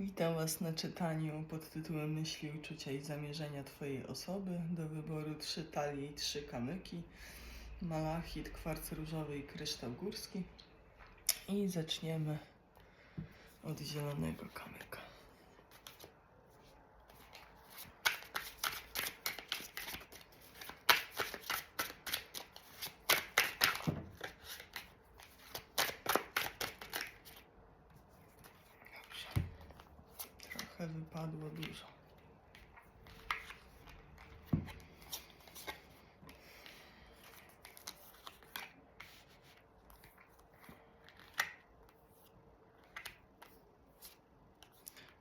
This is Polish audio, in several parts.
Witam Was na czytaniu pod tytułem Myśli, uczucia i zamierzenia Twojej osoby. Do wyboru trzy talie i trzy kamyki. Malachit, kwarc różowy i kryształ górski. I zaczniemy od zielonego kamyka. Dobrze. Wypadło dużo.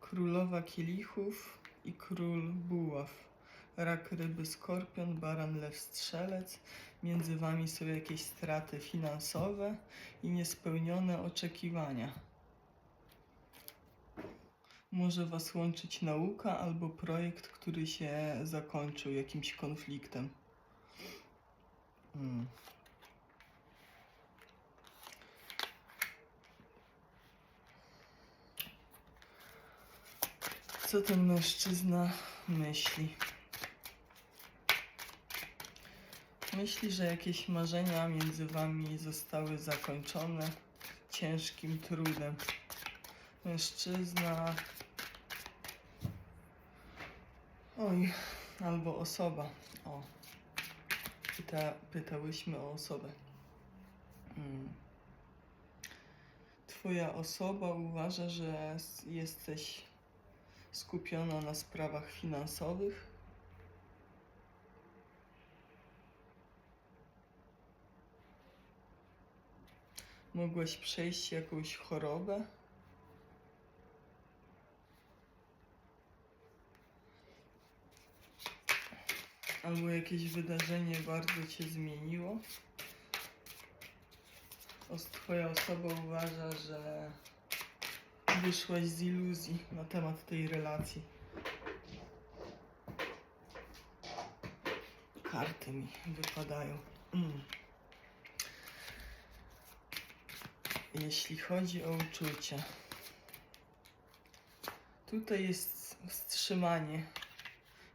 Królowa kielichów i król buław. Rak, ryby, skorpion, baran, lew, strzelec. Między wami są jakieś straty finansowe i niespełnione oczekiwania. Może was łączyć nauka albo projekt, który się zakończył jakimś konfliktem. Hmm. Co ten mężczyzna myśli? Myśli, że jakieś marzenia między wami zostały zakończone ciężkim trudem. Mężczyzna. Oj, albo osoba. O. Pyta, pytałyśmy o osobę. Hmm. Twoja osoba uważa, że jesteś skupiona na sprawach finansowych. Mogłeś przejść jakąś chorobę. Albo jakieś wydarzenie bardzo cię zmieniło. Twoja osoba uważa, że wyszłaś z iluzji na temat tej relacji. Karty mi wypadają. Mm. Jeśli chodzi o uczucia, tutaj jest wstrzymanie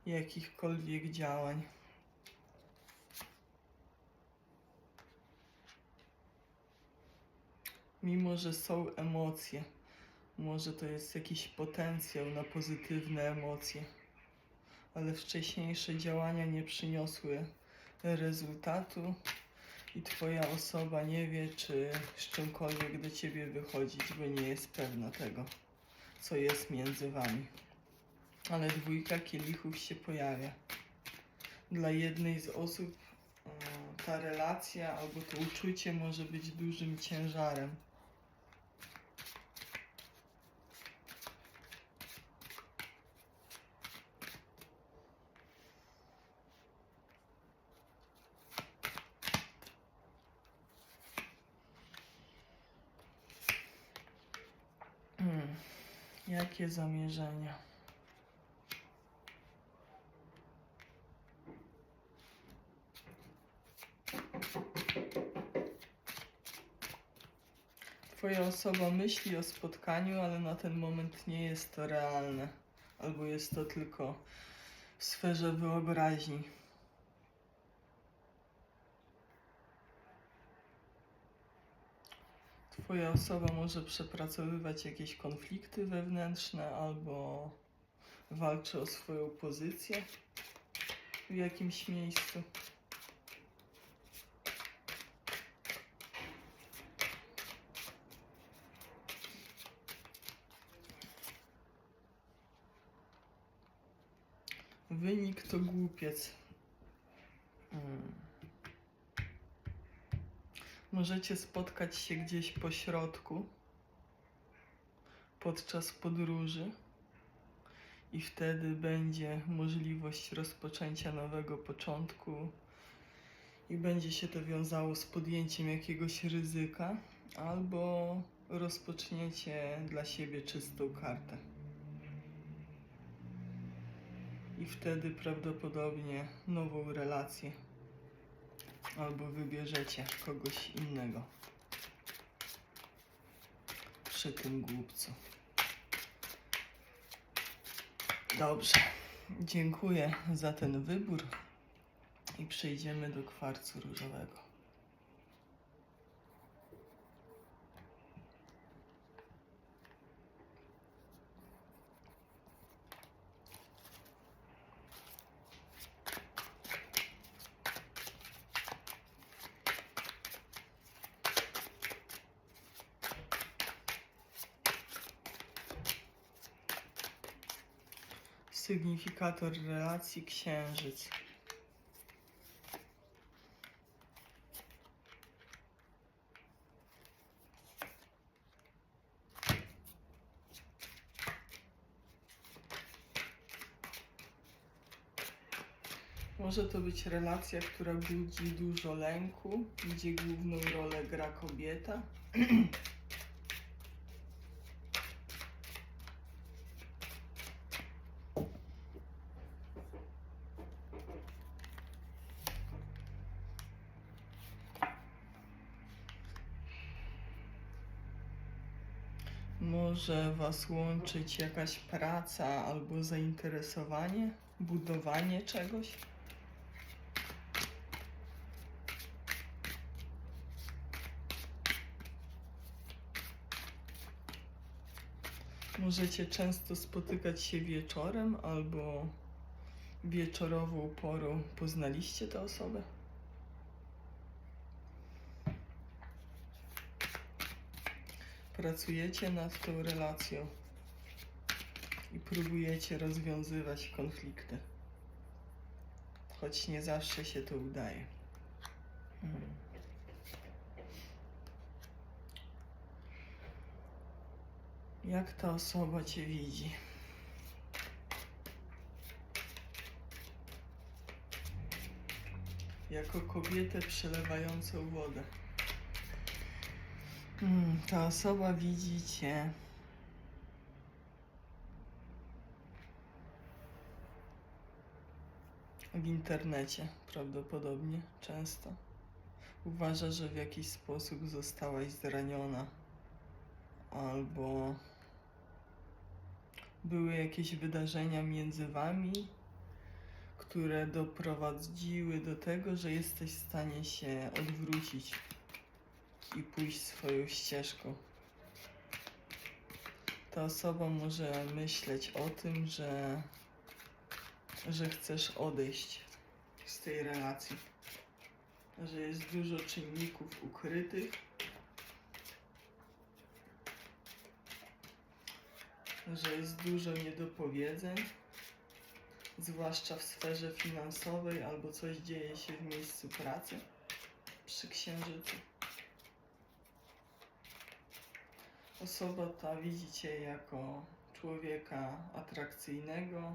jakichkolwiek działań. Mimo, że są emocje, może to jest jakiś potencjał na pozytywne emocje, ale wcześniejsze działania nie przyniosły rezultatu i Twoja osoba nie wie, czy z czymkolwiek do Ciebie wychodzić, bo nie jest pewna tego, co jest między Wami. Ale dwójka kielichów się pojawia. Dla jednej z osób ta relacja albo to uczucie może być dużym ciężarem. Hmm. Jakie zamierzenia? Twoja osoba myśli o spotkaniu, ale na ten moment nie jest to realne. Albo jest to tylko w sferze wyobraźni. Twoja osoba może przepracowywać jakieś konflikty wewnętrzne albo walczy o swoją pozycję w jakimś miejscu. Wynik to głupiec. Hmm. Możecie spotkać się gdzieś po środku podczas podróży i wtedy będzie możliwość rozpoczęcia nowego początku i będzie się to wiązało z podjęciem jakiegoś ryzyka albo rozpoczniecie dla siebie czystą kartę. I wtedy prawdopodobnie nową relację albo wybierzecie kogoś innego przy tym głupcu. Dobrze. Dziękuję za ten wybór i przejdziemy do kwarcu różowego. Sygnifikator relacji księżyc. Może to być relacja, która budzi dużo lęku, gdzie główną rolę gra kobieta. Może Was łączyć jakaś praca albo zainteresowanie, budowanie czegoś. Możecie często spotykać się wieczorem albo wieczorową porą poznaliście tę osobę. Pracujecie nad tą relacją i próbujecie rozwiązywać konflikty. Choć nie zawsze się to udaje. Mm. Jak ta osoba cię widzi? Jako kobietę przelewającą wodę. Hmm, ta osoba widzi cię. W internecie prawdopodobnie często. Uważa, że w jakiś sposób zostałaś zraniona, albo były jakieś wydarzenia między wami, które doprowadziły do tego, że jesteś w stanie się odwrócić i pójść swoją ścieżką. Ta osoba może myśleć o tym, że, że chcesz odejść z tej relacji, że jest dużo czynników ukrytych, że jest dużo niedopowiedzeń, zwłaszcza w sferze finansowej albo coś dzieje się w miejscu pracy przy księżycu. Osoba ta widzi Cię jako człowieka atrakcyjnego,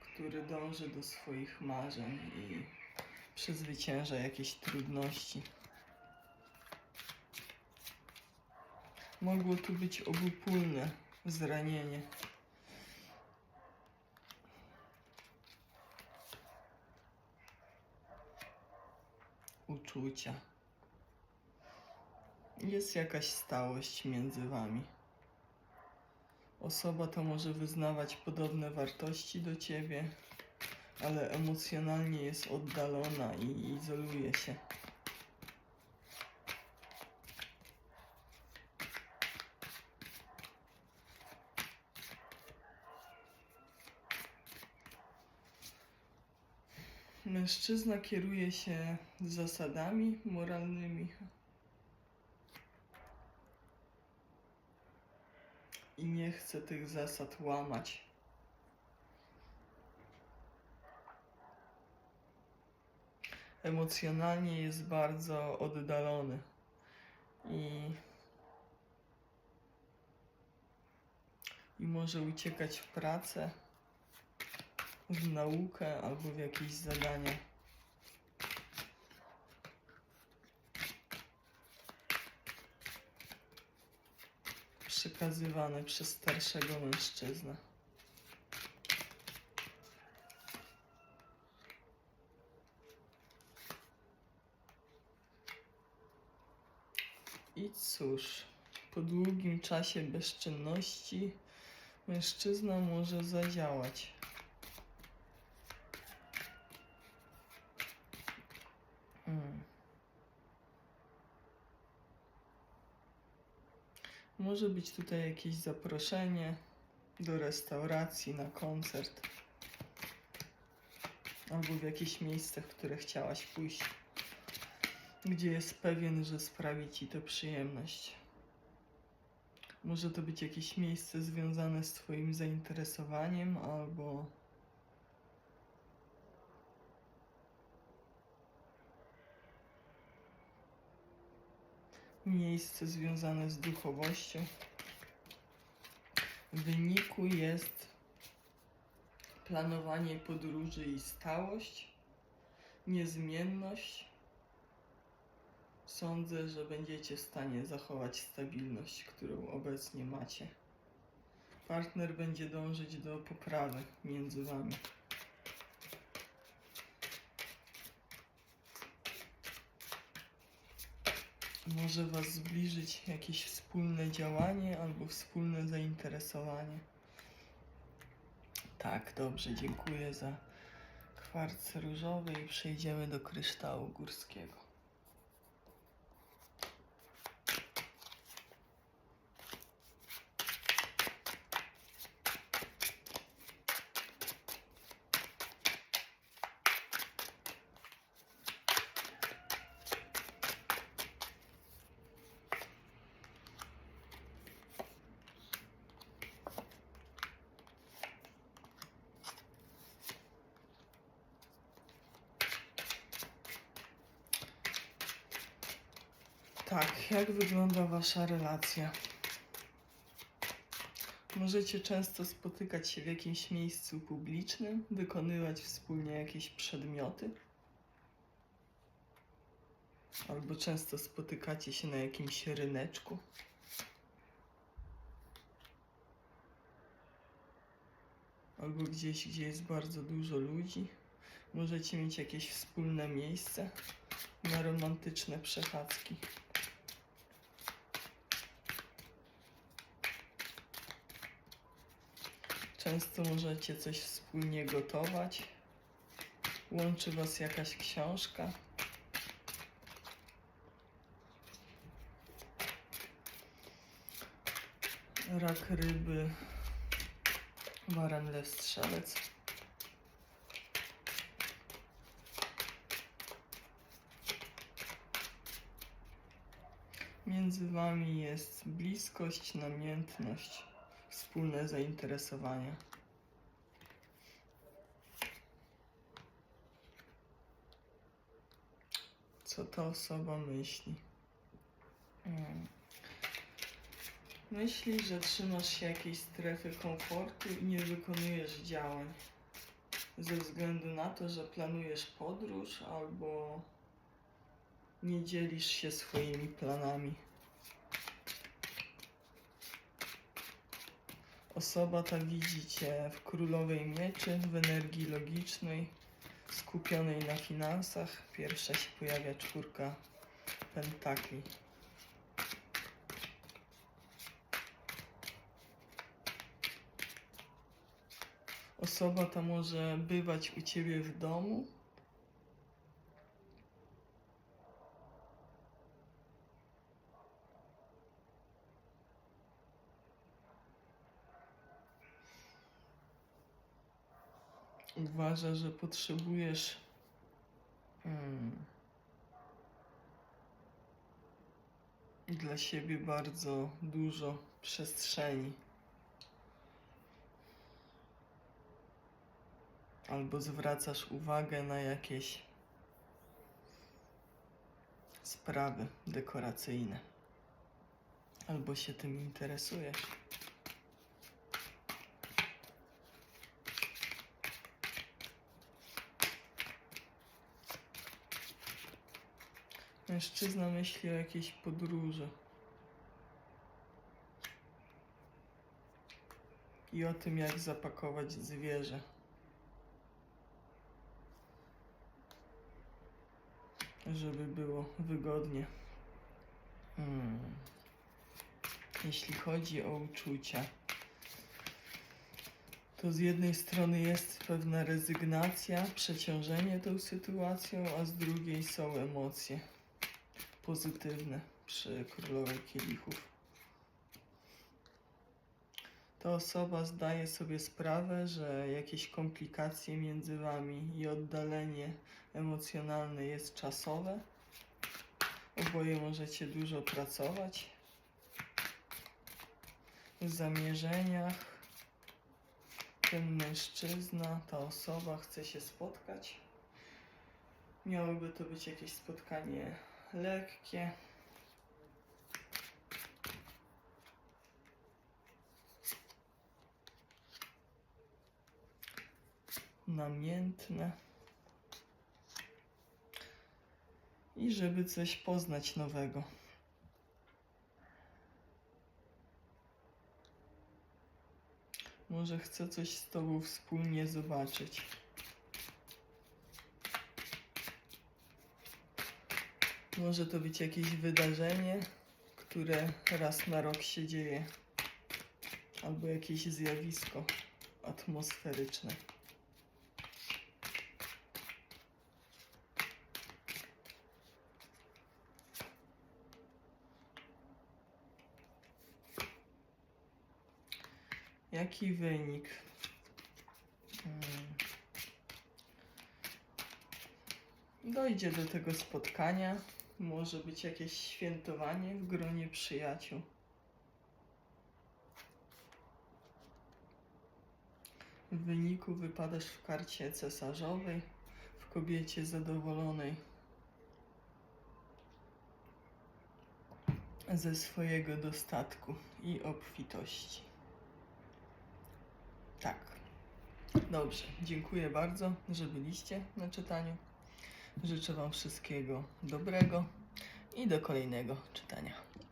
który dąży do swoich marzeń i przezwycięża jakieś trudności. Mogło tu być obopólne zranienie. Uczucia jest jakaś stałość między wami. Osoba ta może wyznawać podobne wartości do ciebie, ale emocjonalnie jest oddalona i izoluje się. Mężczyzna kieruje się zasadami moralnymi, i nie chce tych zasad łamać. Emocjonalnie jest bardzo oddalony i, i może uciekać w pracę, w naukę albo w jakieś zadania. Przekazywane przez starszego mężczyznę. I cóż, po długim czasie bezczynności Mężczyzna może zadziałać. Może być tutaj jakieś zaproszenie do restauracji, na koncert. Albo w jakieś miejsce, w które chciałaś pójść. Gdzie jest pewien, że sprawi ci to przyjemność. Może to być jakieś miejsce związane z Twoim zainteresowaniem, albo miejsce związane z duchowością. W wyniku jest planowanie podróży i stałość, niezmienność. Sądzę, że będziecie w stanie zachować stabilność, którą obecnie macie. Partner będzie dążyć do poprawy między wami. Może was zbliżyć jakieś wspólne działanie albo wspólne zainteresowanie. Tak, dobrze, dziękuję za kwarc różowy i przejdziemy do kryształu górskiego. Tak, jak wygląda wasza relacja? Możecie często spotykać się w jakimś miejscu publicznym, wykonywać wspólnie jakieś przedmioty. Albo często spotykacie się na jakimś ryneczku. Albo gdzieś, gdzie jest bardzo dużo ludzi. Możecie mieć jakieś wspólne miejsce na romantyczne przechadzki. Często możecie coś wspólnie gotować. Łączy Was jakaś książka. Rak ryby, baran strzelec. Między Wami jest bliskość, namiętność wspólne zainteresowania. Co ta osoba myśli? Mm. Myśli, że trzymasz się jakiejś strefy komfortu i nie wykonujesz działań. Ze względu na to, że planujesz podróż albo nie dzielisz się swoimi planami. Osoba ta widzi Cię w królowej mieczy, w energii logicznej, skupionej na finansach. Pierwsza się pojawia czwórka pentakli. Osoba ta może bywać u Ciebie w domu. Uważa, że potrzebujesz mm, dla siebie bardzo dużo przestrzeni. Albo zwracasz uwagę na jakieś sprawy dekoracyjne. Albo się tym interesujesz. Mężczyzna myśli o jakiejś podróży. I o tym, jak zapakować zwierzę. Żeby było wygodnie. Hmm. Jeśli chodzi o uczucia, to z jednej strony jest pewna rezygnacja, przeciążenie tą sytuacją, a z drugiej są emocje pozytywne przy królowej kielichów. Ta osoba zdaje sobie sprawę, że jakieś komplikacje między wami i oddalenie emocjonalne jest czasowe. Oboje możecie dużo pracować w zamierzeniach. Ten mężczyzna, ta osoba chce się spotkać. Miałoby to być jakieś spotkanie lekkie. Namiętne. I żeby coś poznać nowego. Może chcę coś z Tobą wspólnie zobaczyć. Może to być jakieś wydarzenie, które raz na rok się dzieje, albo jakieś zjawisko atmosferyczne. Jaki wynik? Hmm. Dojdzie do tego spotkania. Może być jakieś świętowanie w gronie przyjaciół. W wyniku wypadasz w karcie cesarzowej, w kobiecie zadowolonej ze swojego dostatku i obfitości. Tak. Dobrze, dziękuję bardzo, że byliście na czytaniu. Życzę Wam wszystkiego dobrego i do kolejnego czytania.